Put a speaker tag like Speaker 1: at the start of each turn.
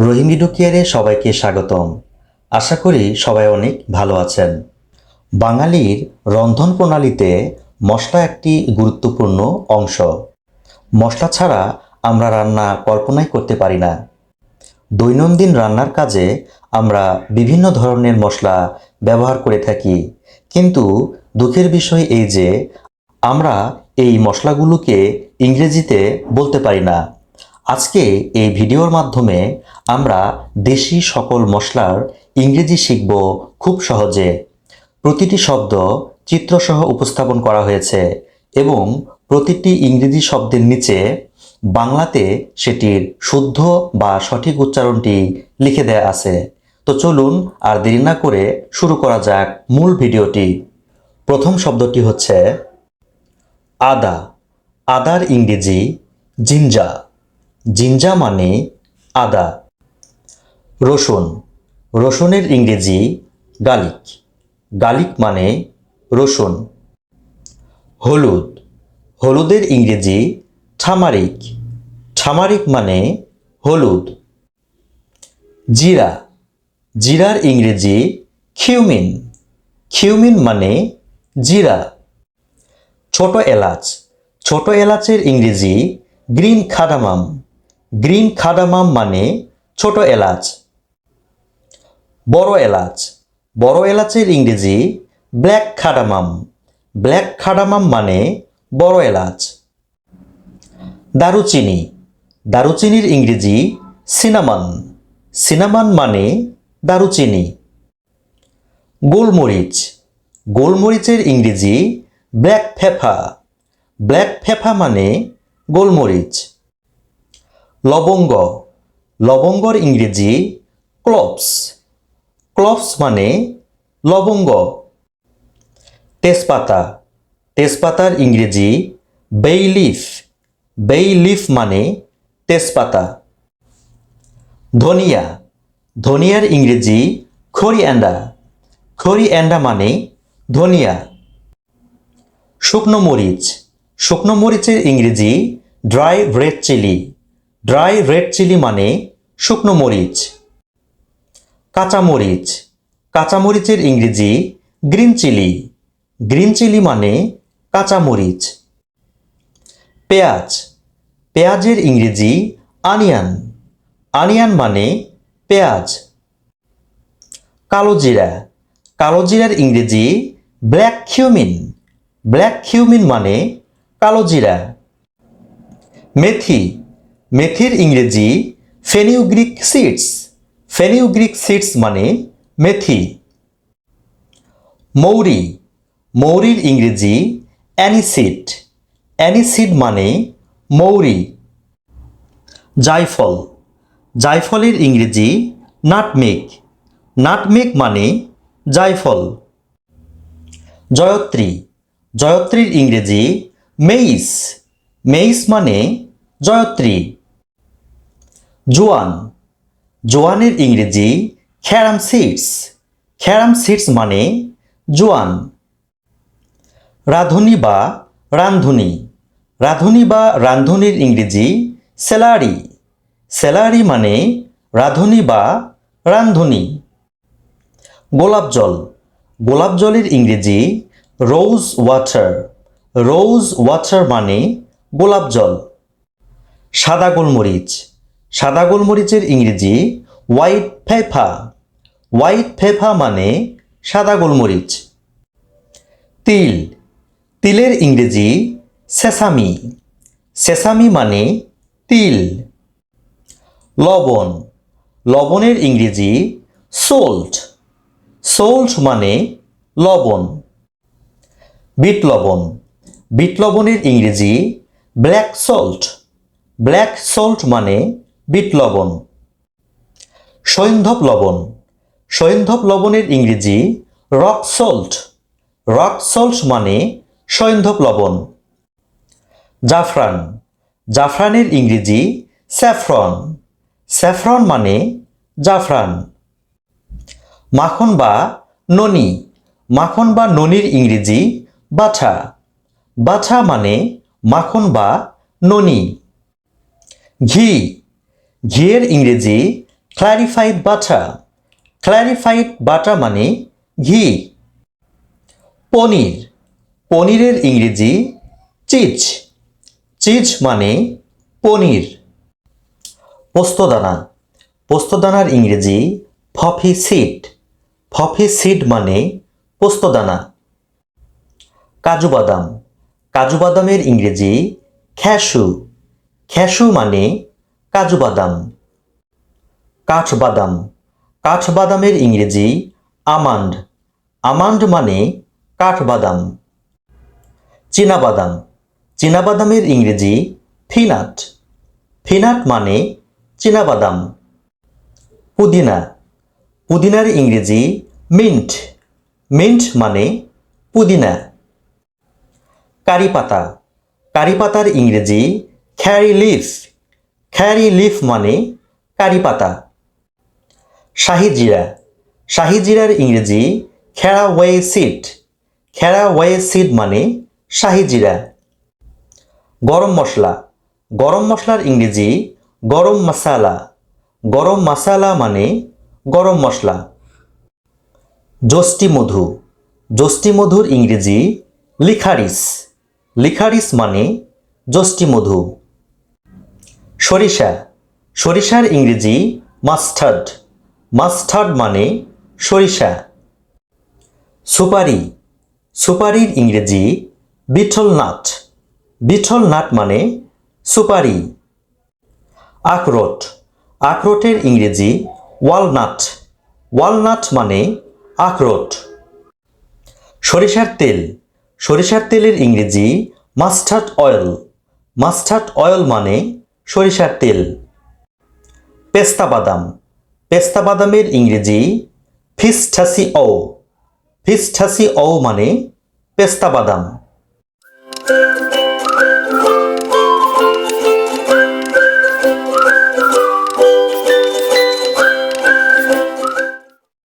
Speaker 1: রহিম কেয়ারে সবাইকে স্বাগতম। আশা করি সবাই অনেক ভালো আছেন। বাঙালির রন্ধন প্রণালীতে মশলা একটি গুরুত্বপূর্ণ অংশ। মশলা ছাড়া আমরা রান্না কল্পনাই করতে পারি না। দৈনন্দিন রান্নার কাজে আমরা বিভিন্ন ধরনের মশলা ব্যবহার করে থাকি। কিন্তু দুঃখের বিষয় এই যে, আমরা এই মশলাগুলোকে ইংরেজিতে বলতে পারি না। আজকে এই ভিডিওর মাধ্যমে আমরা দেশি সকল মশলার ইংরেজি শিখব খুব সহজে। প্রতিটি শব্দ চিত্রসহ উপস্থাপন করা হয়েছে এবং প্রতিটি ইংরেজি শব্দের নিচে বাংলাতে সেটির শুদ্ধ বা সঠিক উচ্চারণটি লিখে দেয়া আছে। তো চলুন আর দেরি না করে শুরু করা যাক মূল ভিডিওটি। প্রথম শব্দটি হচ্ছে আদা। আদার ইংরেজি জিঞ্জা। জিঞ্জা মানে আদা। রসুন, রসুনের ইংরেজি গালিক। গালিক মানে রসুন। হলুদ, হলুদের ইংরেজি ঠামারিক। ঠামারিক মানে হলুদ। জিরা, জিরার ইংরেজি খিউমিন খিউমিন মানে জিরা। ছোট এলাচ, ছোট এলাচের ইংরেজি গ্রিন খাডামাম গ্রিন খাডামাম মানে ছোট এলাচ, বড় এলাচ। বড় এলাচের ইংরেজি ব্ল্যাক খাডামাম ব্ল্যাক খাডামাম মানে বড় এলাচ। দারুচিনি। দারুচিনির ইংরেজি সিনামান। সিনামান মানে দারুচিনি। গোলমরিচ। গোলমরিচের ইংরেজি ব্ল্যাক ফেফা ব্ল্যাক ফেফা মানে গোলমরিচ। লবঙ্গ। লবঙ্গর ইংরেজি ক্লপস। ক্লপস মানে লবঙ্গ। তেজপাতা। তেজপাতার ইংরেজি বেই লিফ বেই লিফ মানে তেজপাতা। ধনিয়া। ধনিয়ার ইংরেজি খড়িয়ান্ডা খড়িয়ান্ডা মানে ধনিয়া। শুকনো মরিচ। শুকনো মরিচের ইংরেজি dry red chilli dry red chilli মানে শুকনো মরিচ। কাঁচামরিচ কাঁচামরিচের ইংরেজি গ্রিন চিলি গ্রিন চিলি মানে কাঁচামরিচ পেঁয়াজ। পেঁয়াজের ইংরেজি আনিয়ান আনিয়ান মানে পেঁয়াজ। কালো জিরা। কালো জিরার ইংরেজি ব্ল্যাক কিউমিন ব্ল্যাক কিউমিন মানে কালো জিরা। মেথি। মেথির ইংরেজি ফেনিউগ্রিক সিডস। ফেনিউগ্রিক সিডস মানে মেথি। মৌরি। মৌরির ইংরেজি অ্যানিসিড। অ্যানিসিড মানে মৌরি। জায়ফল। জায়ফলের ইংরেজি নাটমেক নাটমেক মানে জায়ফল। জয়ত্রী। জয়ত্রীর ইংরেজি মেইস। মেইস মানে জয়ত্রী। জোয়ান। জোয়ানের ইংরেজি খ্যারাম সিডস। খ্যারাম সিডস মানে জোয়ান। রাঁধুনি বা রান্ধুনি। রাঁধুনি বা রান্ধুনির ইংরেজি স্যালারি স্যালারি মানে রাঁধুনি বা রান্ধুনি। গোলাপ জল। গোলাপ জলের ইংরেজি রোজ ওয়াটার। রোজ ওয়াটার মানে গোলাপ জল। সাদা গোলমরিচ। সাদা গোলমরিচের ইংরেজি হোয়াইট ফেফা হোয়াইট ফেফা মানে সাদা গোলমরিচ। তিল। তিলের ইংরেজি সেসামি সেসামি মানে তিল। লবণ। লবণের ইংরেজি সোল্ট সোল্ট মানে লবণ। বিট লবণ। বিট লবণের ইংরেজি ব্ল্যাক সল্ট ব্ল্যাক সল্ট মানে বিট লবণ। সৈন্ধব লবণ। সৈন্ধব লবণের ইংরেজি রক সল্ট। রক সল্ট মানে সৈন্ধব লবণ। জাফরান। জাফরানের ইংরেজি স্যাফরন। স্যাফরন মানে জাফরান। মাখন বা ননি। মাখন বা ননির ইংরেজি বাছা। বাছা মানে মাখন বা ননি। ঘি। ঘিয়ের ইংরেজি ক্ল্যারিফাইড বাটার ক্ল্যারিফাইড বাটা মানে ঘি পনির পনিরের ইংরেজি চিজ চিজ মানে পনির পোস্তদানা পোস্তদানার ইংরেজি ফফি সিড ফফি সিড মানে পোস্তদানা কাজু বাদাম কাজু বাদামের ইংরেজি খ্যাসু খ্যাসু মানে কাজু বাদাম কাঠবাদাম। কাঠবাদামের ইংরেজি, আমান্ড। আমান্ড মানে কাঠবাদাম। চীনাবাদাম। চীনাবাদামের ইংরেজি, ফিনাট। ফিনাট মানে চীনাবাদাম। পুদিনা। পুদিনার ইংরেজি, মিন্ট। মিন্ট মানে পুদিনা। কারি পাতা কারি পাতার ইংরেজি, খ্যারি লিফ। খ্যারি লিফ মানে কারি পাতা। শাহি জিরা। শাহি জিরার ইংরেজি caraway seed. Caraway seed মানে শাহি জিরা। গরম মশলা। গরম মশলার ইংরেজি গরম মশালা। গরম মশালা মানে গরম মশলা। যষ্টি মধু। যষ্টি মধুর ইংরেজি লিখারিস। লিখারিস মানে যষ্টি মধু। সরিষা। সরিষার ইংরেজি মাস্টার্ড মাস্টার্ড মানে সরিষা। সুপারি। সুপারির ইংরেজি বিঠল নাট বিঠল নাট মানে সুপারি। আখরোট। আখরোটের ইংরেজি ওয়ালনাট ওয়ালনাট মানে আখরোট। সরিষার তেল। সরিষার তেলের ইংরেজি মাস্টার্ড অয়েল মাস্টার্ড অয়েল মানে সরিষার তেল। পেস্তা বাদাম। পেস্তা বাদামের ইংরেজি ফিসঠাসি ও ফিসঠাসি ও মানে পেস্তা বাদাম।